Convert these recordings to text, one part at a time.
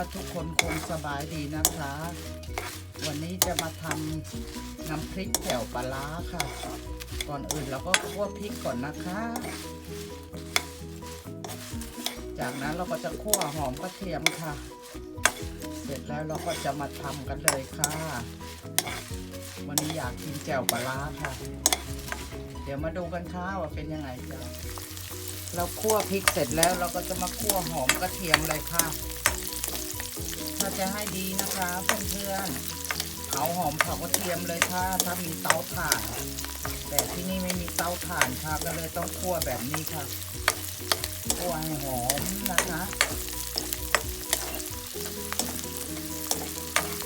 ว่าทุกคนคงสบายดีนะคะ วันนี้จะมาทำน้ำพริกแจ่วปลาร้าค่ะ ก่อนอื่นเราก็คั่วพริกก่อนนะคะ จากนั้นเราก็จะคั่วหอมกระเทียมค่ะ เสร็จแล้วเราก็จะมาทำกันเลยค่ะ วันนี้อยากกินแจ่วปลาร้าค่ะ เดี๋ยวมาดูกันค่ะว่าเป็นยังไงจ้ะเราคั่วพริกเสร็จแล้วเราก็จะมาคั่วหอมกระเทียมเลยค่ะ ถ้าจะให้ดีนะคะเพื่อนๆเอาหอมเผากระเทียมเลยค่ะถ้ามีเตาถ่าน แต่ที่นี่ไม่มีเตาถ่านค่ะก็เลยต้องคั่วแบบนี้ค่ะคั่วให้หอมนะคะ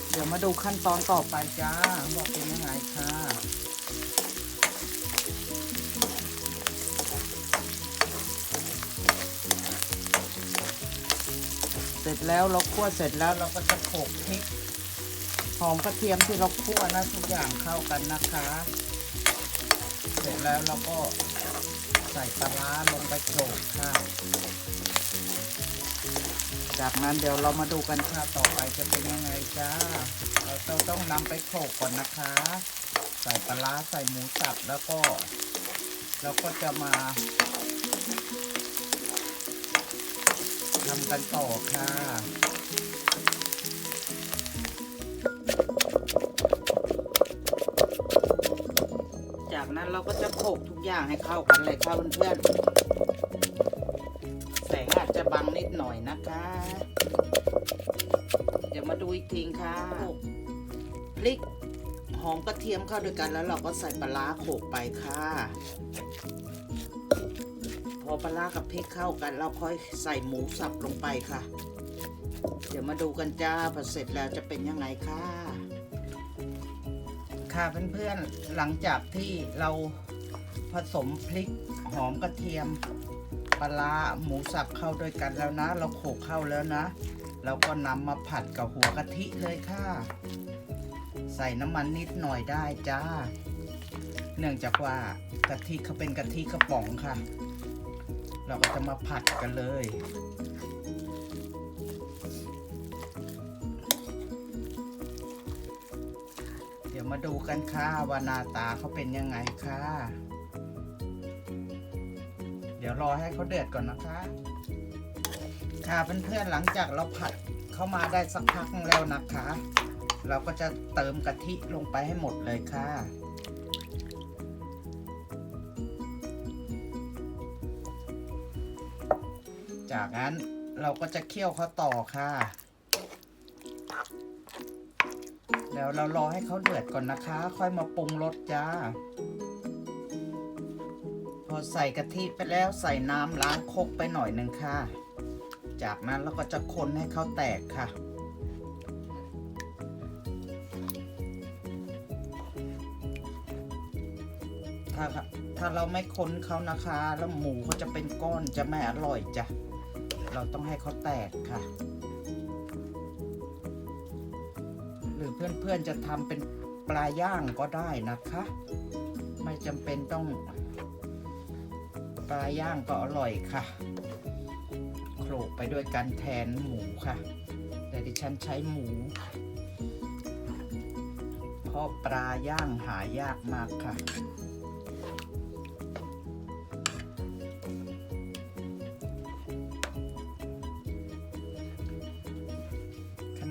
เดี๋ยวมาดูขั้นตอนต่อไปจ้าว่าเป็นยังไงค่ะ เสร็จแล้วเราคั่วเสร็จแล้วเราก็จะโขลกพริกหอมกระเทียมที่เราคั่วนะทุกอย่างเข้ากันนะคะ เสร็จแล้วเราก็ใส่ปลาร้าลงไปโขลกค่ะจากนั้นเดี๋ยวเรามาดูกันค่ะต่อไปจะเป็นยังไงจ้า เราต้องต้องนำไปโขลกก่อนนะคะ ใส่ปลาร้าใส่หมูสับแล้วก็ เราก็จะมา ทำกันต่อค่ะ จากนั้นเราก็จะโขลกทุกอย่างให้เข้ากันเลยค่ะเพื่อนๆแสงอาจจะบังนิดหน่อยนะคะ เดี๋ยวมาดูอีกทีค่ะพริกหอมกระเทียมเข้าด้วยกันแล้วเราก็ใส่ปลาโขลกไปค่ะ อปลากับพริกเข้ากัน เราค่อยใส่หมูสับลงไปค่ะ เดี๋ยวมาดูกันจ้าพอเสร็จแล้วจะเป็นยังไงค่ะ ค่ะเพื่อนๆหลังจากที่เราผสมพริกหอมกระเทียมปลาร้าหมูสับเข้าด้วยกันแล้วนะ เราโขลกเข้าแล้วนะเราก็นำมาผัดกับหัวกะทิเลยค่ะ ใส่น้ำมันนิดหน่อยได้จ้า เนื่องจากว่ากะทิเขาเป็นกะทิกระป๋องค่ะ เราก็จะมาผัดกันเลย เดี๋ยวมาดูกันค่ะว่าหน้าตาเขาเป็นยังไงค่ะ เดี๋ยวรอให้เขาเดือดก่อนนะคะ ค่ะเพื่อนๆหลังจากเราผัดเข้ามาได้สักพักแล้วนะคะ เราก็จะเติมกะทิลงไปให้หมดเลยค่ะ จากนั้นเราก็จะเคี่ยวเขาต่อค่ะเดี๋ยวเรารอให้เขาเดือดก่อนนะคะ ค่อยมาปรุงรสจ้า พอใส่กะทิไปแล้วใส่น้ำล้างคกไปหน่อยหนึ่งค่ะ จากนั้นเราก็จะคนให้เขาแตกค่ะถ้าถ้าเราไม่ค้นเขานะคะ แล้วหมูเขาจะเป็นก้อนจะไม่อร่อยจ้ะ เราต้องให้เขาแตกค่ะ หรือเพื่อนๆจะทำเป็นปลาย่างก็ได้นะคะ ไม่จำเป็นต้องปลาย่างก็อร่อยค่ะโขลกไปด้วยกันแทนหมูค่ะ แต่ดิฉันใช้หมู เพราะปลาย่างหายากมากค่ะ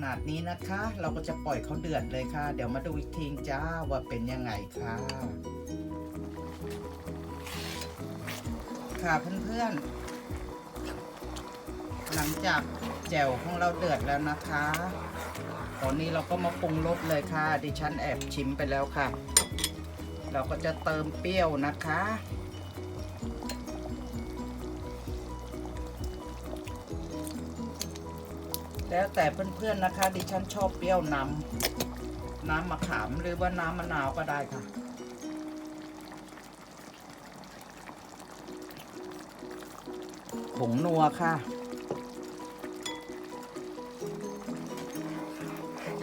นาดนี้นะคะ เราก็จะปล่อยเขาเดือดเลยค่ะ เดี๋ยวมาดูอีกทีจ้าว่าเป็นยังไงค่ะ ค่ะเพื่อนๆ หลังจากแจ่วของเราเดือดแล้วนะคะตอนนี้เราก็มาปรุงรสเลยค่ะ ดิฉันแอบชิมไปแล้วค่ะ เราก็จะเติมเปรี้ยวนะคะ แล้วแต่เพื่อนๆนะคะ ดิฉันชอบเปรี้ยวน้ำน้ำมะขามหรือว่าน้ำมะนาวก็ได้ค่ะ ผงนัวค่ะ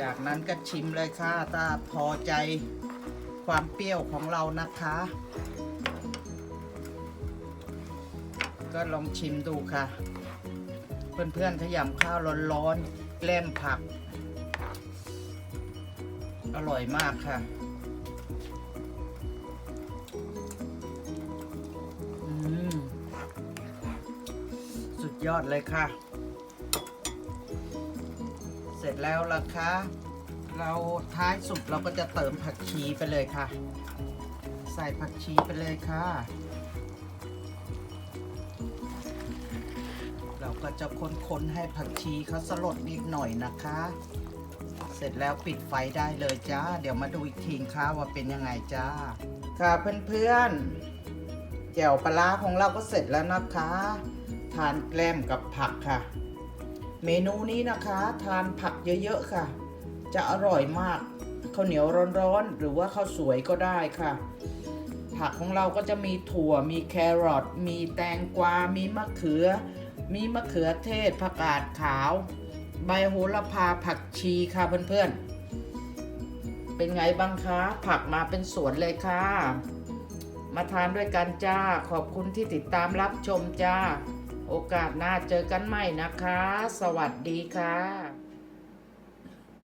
จากนั้นก็ชิมเลยค่ะ ถ้าพอใจความเปรี้ยวของเรานะคะ ก็ลองชิมดูค่ะ เพื่อนๆขยำข้าวร้อนๆแกล้มผัก อร่อยมากค่ะอืมสุดยอดเลยค่ะ เสร็จแล้วล่ะคะ เราท้ายสุดเราก็จะเติมผักชีไปเลยค่ะ ใส่ผักชีไปเลยค่ะ ก็จะค้นๆให้ผักชีเขาสลดนิดหน่อยนะคะ เสร็จแล้วปิดไฟได้เลยจ้า เดี๋ยวมาดูอีกทีค่ะว่าเป็นยังไงจ้า ค่ะเพื่อนๆแจ่วปลาร้าของเราก็เสร็จแล้วนะคะ ทานแกล้มกับผักค่ะ เมนูนี้นะคะทานผักเยอะๆค่ะ จะอร่อยมากข้าวเหนียวร้อนๆ หรือว่าข้าวสวยก็ได้ค่ะ ผักของเราก็จะมีถั่ว มีแครอทมีแตงกวา มีมะเขือ มีมะเขือเทศผักกาดขาว ใบโหระพาผักชีค่ะเพื่อนๆ เป็นไงบ้างคะ ผักมาเป็นสวนเลยค่ะ มาทานด้วยกันจ้า ขอบคุณที่ติดตามรับชมจ้า โอกาสหน้าเจอกันใหม่นะคะ สวัสดีค่ะ